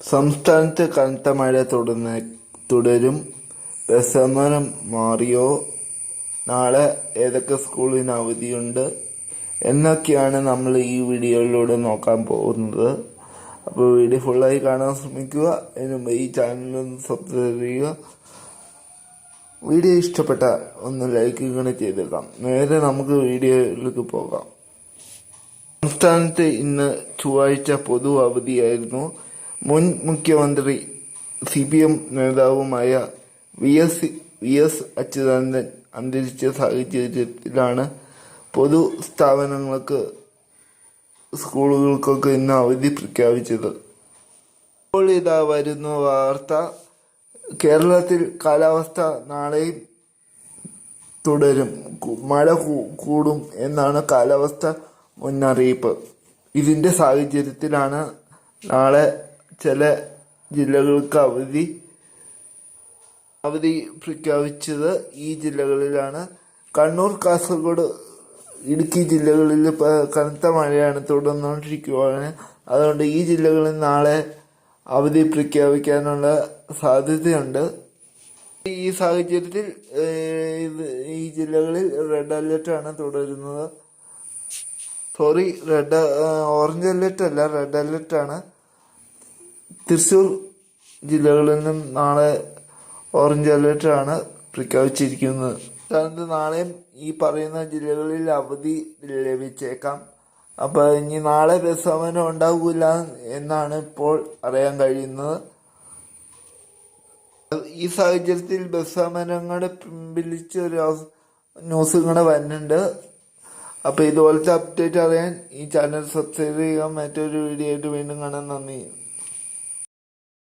സംസ്ഥാനത്ത് കനത്ത മഴ തുടർന്ന് തുടരും. ബസ്സമരം മാറിയോ? നാളെ ഏതൊക്കെ സ്കൂളിന് അവധിയുണ്ട്? എന്നൊക്കെയാണ് നമ്മൾ ഈ വീഡിയോയിലൂടെ നോക്കാൻ പോകുന്നത്. അപ്പോൾ വീഡിയോ ഫുള്ളായി കാണാൻ ശ്രമിക്കുക. അതിനുമ്പ് ഈ ചാനലൊന്ന് സബ്സ്ക്രൈബ് ചെയ്യുക. വീഡിയോ ഇഷ്ടപ്പെട്ട ഒന്ന് ലൈക്ക് ഇങ്ങനെ ചെയ്തേക്കാം. നേരെ നമുക്ക് വീഡിയോയിലേക്ക് പോകാം. സംസ്ഥാനത്ത് ഇന്ന് ചൊവ്വാഴ്ച പൊതു അവധിയായിരുന്നു. മുൻ മുഖ്യമന്ത്രി സി പി എം നേതാവുമായ V S V S Achuthanandan അന്തരിച്ച സാഹചര്യത്തിലാണ് പൊതു സ്ഥാപനങ്ങൾക്ക് സ്കൂളുകൾക്കൊക്കെ ഇന്ന് അവധി പ്രഖ്യാപിച്ചത്. ഇപ്പോൾ ഇതാ വരുന്ന വാർത്ത കേരളത്തിൽ കാലാവസ്ഥ നാളെയും തുടരും. മഴ കൂടും എന്നാണ് കാലാവസ്ഥ മുന്നറിയിപ്പ്. ഇതിന്റെ സാഹചര്യത്തിലാണ് നാളെ ചില ജില്ലകൾക്ക് അവധി അവധി പ്രഖ്യാപിച്ചത് ഈ ജില്ലകളിലാണ്. കണ്ണൂർ കാസർഗോഡ് ഇടുക്കി ജില്ലകളിൽ കനത്ത മഴയാണ് തുടർന്നുകൊണ്ടിരിക്കുകയാണ് അതുകൊണ്ട് ഈ ജില്ലകളിൽ നാളെ അവധി പ്രഖ്യാപിക്കാനുള്ള സാധ്യതയുണ്ട്. ഈ സാഹചര്യത്തിൽ ഈ ജില്ലകളിൽ റെഡ് അലർട്ട് ആണ് തുടരുന്നത്. സോറി റെഡ് ഓറഞ്ച് അലർട്ട് അല്ല റെഡ് അലർട്ട് തൃശൂർ ജില്ലകളിൽ നിന്നും നാളെ ഓറഞ്ച് അലർട്ട് ആണ് പ്രഖ്യാപിച്ചിരിക്കുന്നത്. അതായത് നാളെയും ഈ പറയുന്ന ജില്ലകളിൽ അവധി ലഭിച്ചേക്കാം. അപ്പൊ ഇനി നാളെ പ്രസ്താവന ഉണ്ടാവൂല എന്നാണ് ഇപ്പോൾ അറിയാൻ കഴിയുന്നത്. ഈ സാഹചര്യത്തിൽ ബസ് പിൻവലിച്ച് ഒരു ന്യൂസ് വരുന്നുണ്ട്. അപ്പൊ ഇതുപോലത്തെ അപ്ഡേറ്റ് അറിയാൻ ഈ ചാനൽ സബ്സ്ക്രൈബ് ചെയ്യുക. മറ്റൊരു വീഡിയോ ആയിട്ട് വീണ്ടും കാണാൻ നന്ദി.